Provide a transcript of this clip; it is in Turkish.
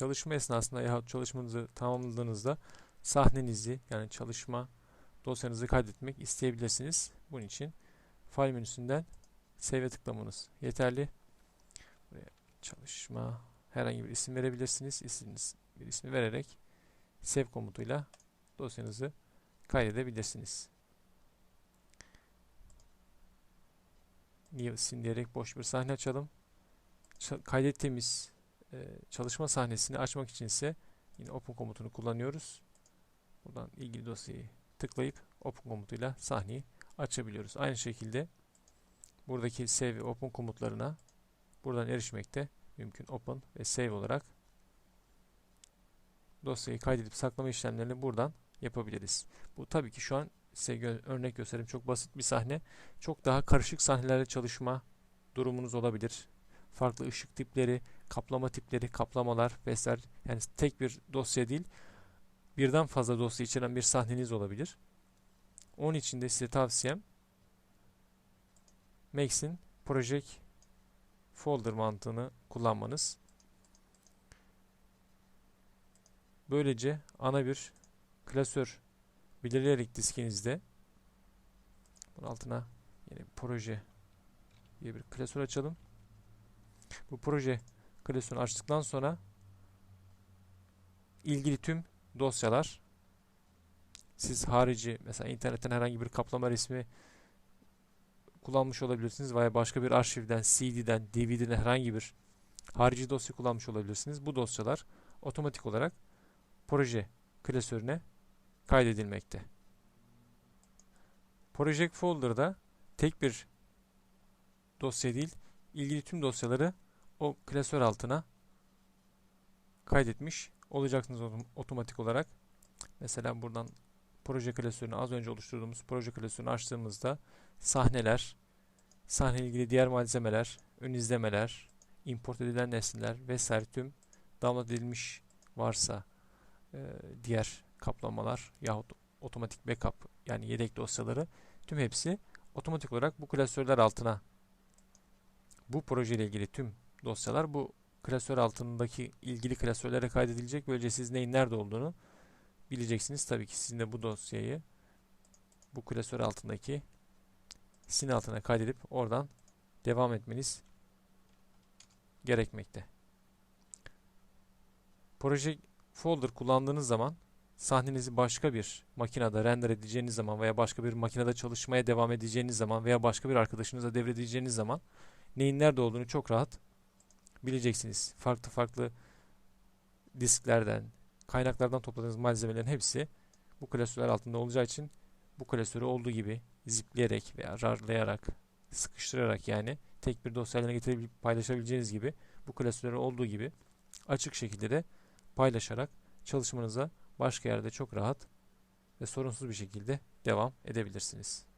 Çalışma esnasında yahut çalışmanızı tamamladığınızda sahnenizi yani çalışma dosyanızı kaydetmek isteyebilirsiniz. Bunun için file menüsünden save'e tıklamanız yeterli. Buraya çalışma herhangi bir isim verebilirsiniz. İsminiz bir ismi vererek save komutuyla dosyanızı kaydedebilirsiniz. New scene diyerek boş bir sahne açalım. Kaydettiğimiz e, çalışma sahnesini açmak için ise yine open komutunu kullanıyoruz. Buradan ilgili dosyayı tıklayıp open komutuyla sahneyi açabiliyoruz. Aynı şekilde buradaki save ve open komutlarına buradan erişmek de mümkün. Open ve save olarak dosyayı kaydedip saklama işlemlerini buradan yapabiliriz. Bu tabii ki şu an size örnek göstereyim. Çok basit bir sahne. Çok daha karışık sahnelerle çalışma durumunuz olabilir. Farklı ışık tipleri, kaplama tipleri, kaplamalar vesaire. Yani tek bir dosya değil, birden fazla dosya içeren bir sahneniz olabilir. Onun için de size tavsiyem Max'in Project Folder mantığını kullanmanız. Böylece ana bir klasör belirleyerek diskinizde bunun altına yeni proje diye bir klasör açalım. Bu proje klasörünü açtıktan sonra ilgili tüm dosyalar siz harici mesela internetten herhangi bir kaplama resmi kullanmış olabilirsiniz veya başka bir arşivden, CD'den, DVD'den herhangi bir harici dosya kullanmış olabilirsiniz. Bu dosyalar otomatik olarak proje klasörüne kaydedilmekte. Project Folder'da tek bir dosya değil, ilgili tüm dosyaları o klasör altına kaydetmiş olacaksınız otom- otomatik olarak. Mesela buradan proje klasörünü az önce oluşturduğumuz proje klasörünü açtığımızda sahneler, sahne ilgili diğer malzemeler, ön izlemeler, import edilen nesneler vesaire tüm download edilmiş varsa e, diğer kaplamalar yahut otomatik backup yani yedek dosyaları tüm hepsi otomatik olarak bu klasörler altına bu projeyle ilgili tüm dosyalar bu klasör altındaki ilgili klasörlere kaydedilecek. Böylece siz neyin nerede olduğunu bileceksiniz. Tabii ki sizin de bu dosyayı bu klasör altındaki sin altına kaydedip oradan devam etmeniz gerekmekte. Proje folder kullandığınız zaman sahnenizi başka bir makinede render edeceğiniz zaman veya başka bir makinede çalışmaya devam edeceğiniz zaman veya başka bir arkadaşınıza devredeceğiniz zaman neyin nerede olduğunu çok rahat bileceksiniz. Farklı farklı disklerden, kaynaklardan topladığınız malzemelerin hepsi bu klasörler altında olacağı için bu klasörü olduğu gibi zipleyerek veya rarlayarak, sıkıştırarak yani tek bir dosya haline getirip paylaşabileceğiniz gibi bu klasörleri olduğu gibi açık şekilde de paylaşarak çalışmanıza başka yerde çok rahat ve sorunsuz bir şekilde devam edebilirsiniz.